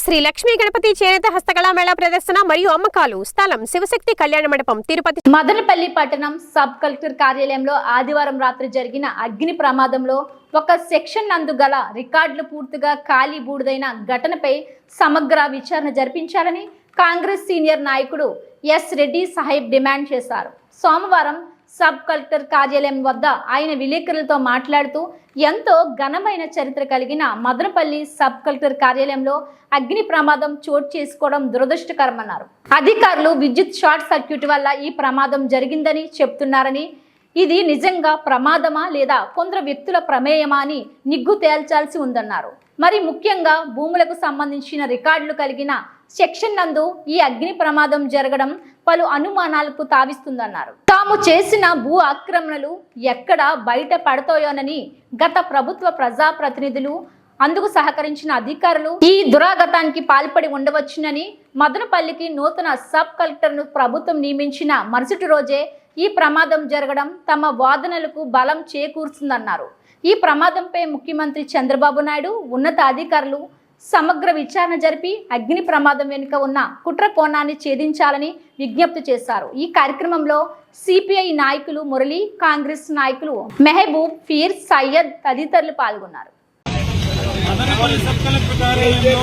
శ్రీ లక్ష్మీ గణపతి చేనేత హస్తకళా మేళా ప్రదర్శన మరియు అమ్మకాలు స్థలం శివశక్తి కళ్యాణ మండపం తిరుపతి మదనపల్లి పట్టణం సబ్ కలెక్టర్ కార్యాలయంలో ఆదివారం రాత్రి జరిగిన అగ్ని ప్రమాదంలో ఒక సెక్షన్ నందు గల రికార్డులు పూర్తిగా ఖాళీ బూడిదైన ఘటనపై సమగ్ర విచారణ జరిపించాలని కాంగ్రెస్ సీనియర్ నాయకుడు ఎస్ రెడ్డి సాహెబ్ డిమాండ్ చేశారు. సోమవారం సబ్ కలెక్టర్ కార్యాలయం వద్ద ఆయన విలేకరులతో మాట్లాడుతూ ఎంతో ఘనమైన చరిత్ర కలిగిన మదనపల్లి సబ్ కలెక్టర్ కార్యాలయంలో అగ్ని ప్రమాదం చోటు చేసుకోవడం దురదృష్టకరమన్నారు. అధికారులు విద్యుత్ షార్ట్ సర్క్యూట్ వల్ల ఈ ప్రమాదం జరిగిందని చెప్తున్నారని ఇది నిజంగా ప్రమాదమా లేదా కొందరు వ్యక్తుల ప్రమేయమా అని నిగ్గు తేల్చాల్సి ఉందన్నారు. మరి ముఖ్యంగా భూములకు సంబంధించిన రికార్డులు కలిగిన సెక్షన్ నందు ఈ అగ్ని ప్రమాదం జరగడం పలు అనుమానాలకు తావిస్తుందన్నారు. తాము చేసిన భూ ఆక్రమణలు ఎక్కడ బయట పడతాయోనని గత ప్రభుత్వ ప్రజాప్రతినిధులు అందుకు సహకరించిన అధికారులు ఈ దురాగతానికి పాల్పడి ఉండవచ్చునని మదనపల్లికి నూతన సబ్ కలెక్టర్ను ప్రభుత్వం నియమించిన మరుసటి రోజే ఈ ప్రమాదం జరగడం తమ వాదనలకు బలం చేకూరుస్తుందన్నారు. ఈ ప్రమాదంపై ముఖ్యమంత్రి చంద్రబాబు నాయుడు ఉన్నత అధికారులు సమగ్ర విచారణ జరిపి అగ్ని ప్రమాదం వెనుక ఉన్న కుట్ర కోణాన్ని ఛేదించాలని విజ్ఞప్తి చేశారు. ఈ కార్యక్రమంలో సిపిఐ నాయకులు మురళి కాంగ్రెస్ నాయకులు మెహబూబ్ ఫీర్ సయ్యద్ తదితరులు పాల్గొన్నారు. మదనపల్లి సబ్ కలెక్టర్ కార్యాలయంలో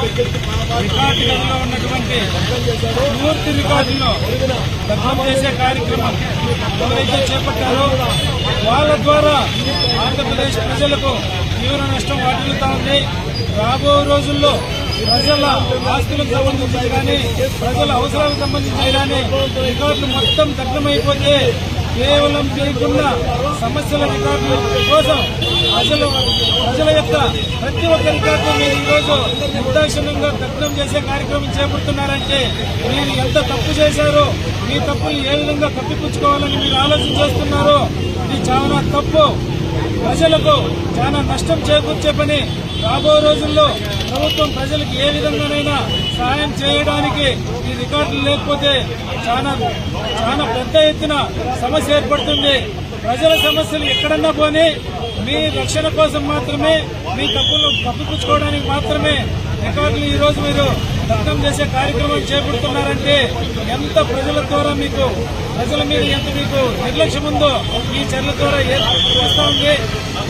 రికార్డు గదిలో ఉన్నటువంటి పూర్తి రికార్డులో దగ్ధం చేసే కార్యక్రమం ఎవరైతే చేపట్టారో వాళ్ళ ద్వారా ఆంధ్రప్రదేశ్ ప్రజలకు తీవ్ర నష్టం వాటిల్లుతా ఉంది. రాబో రోజుల్లో ప్రజల ఆస్తులకు సంబంధించి కానీ ప్రజల అవసరాలకు సంబంధించి కానీ రికార్డులు మొత్తం దగ్ధమైపోతే కేవలం చేయకుండా సమస్యల రికార్డుల కోసం ప్రజలు ప్రజల యొక్క ప్రతి ఒక్క రికార్డు మీరు ఈరోజు నిర్దాక్షిణ్యంగా దగ్ధం చేసే కార్యక్రమం చేపడుతున్నారంటే మీరు ఎంత తప్పు చేశారో మీ తప్పులు ఏ విధంగా కప్పిపుచ్చుకోవాలని మీరు ఆలోచన చేస్తున్నారో ఇది చాలా తప్పు. ప్రజలకు చాలా నష్టం చేకూర్చే పని రాబో రోజుల్లో ప్రభుత్వం ప్రజలకు ఏ విధంగానైనా సహాయం చేయడానికి ఈ రికార్డులు లేకపోతే చాలా చాలా పెద్ద ఎత్తున సమస్య ఏర్పడుతుంది. ప్రజల సమస్యలు ఎక్కడన్నా పోనీ మీ రక్షణ కోసం మాత్రమే మీ తప్పులు కప్పిపుచ్చుకోవడానికి మాత్రమే రికార్డులు ఈ రోజు మీరు దగ్ధం చేసే కార్యక్రమం చేపడుతున్నారంటే ఎంత ప్రజల ద్వారా మీకు ప్రజల మీద ఎంత మీకు నిర్లక్ష్యం ఉందో ఈ చర్యల ద్వారా ఏ- వస్తా ఉంది?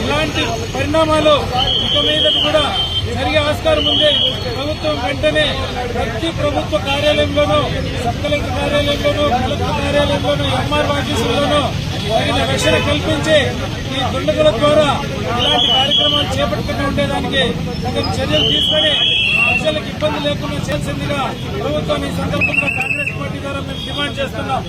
ఇలాంటి పరిణామాలు ఇక మీద కూడా జరిగే ఆస్కారం ఉంది. ప్రభుత్వం వెంటనే ప్రతి ప్రభుత్వ కార్యాలయంలోనూ సబ్ కలెక్టర్ కార్యాలయంలోనూ కలెక్టర్ కార్యాలయంలోనూ ఎంఆర్ ఆఫీసుల్లోనూ తగిన రక్షణ కల్పించి ఈ దుండగుల ద్వారా ఇలాంటి కార్యక్రమాలు చేపట్టకుండా ఉండేదానికి తగిన చర్యలు తీసుకొని ప్రజలకు ఇబ్బంది లేకుండా చేయాల్సిందిగా ప్రభుత్వాన్ని ఈ సందర్భంగా కాంగ్రెస్ పార్టీ ద్వారా మేము డిమాండ్ చేస్తున్నాం.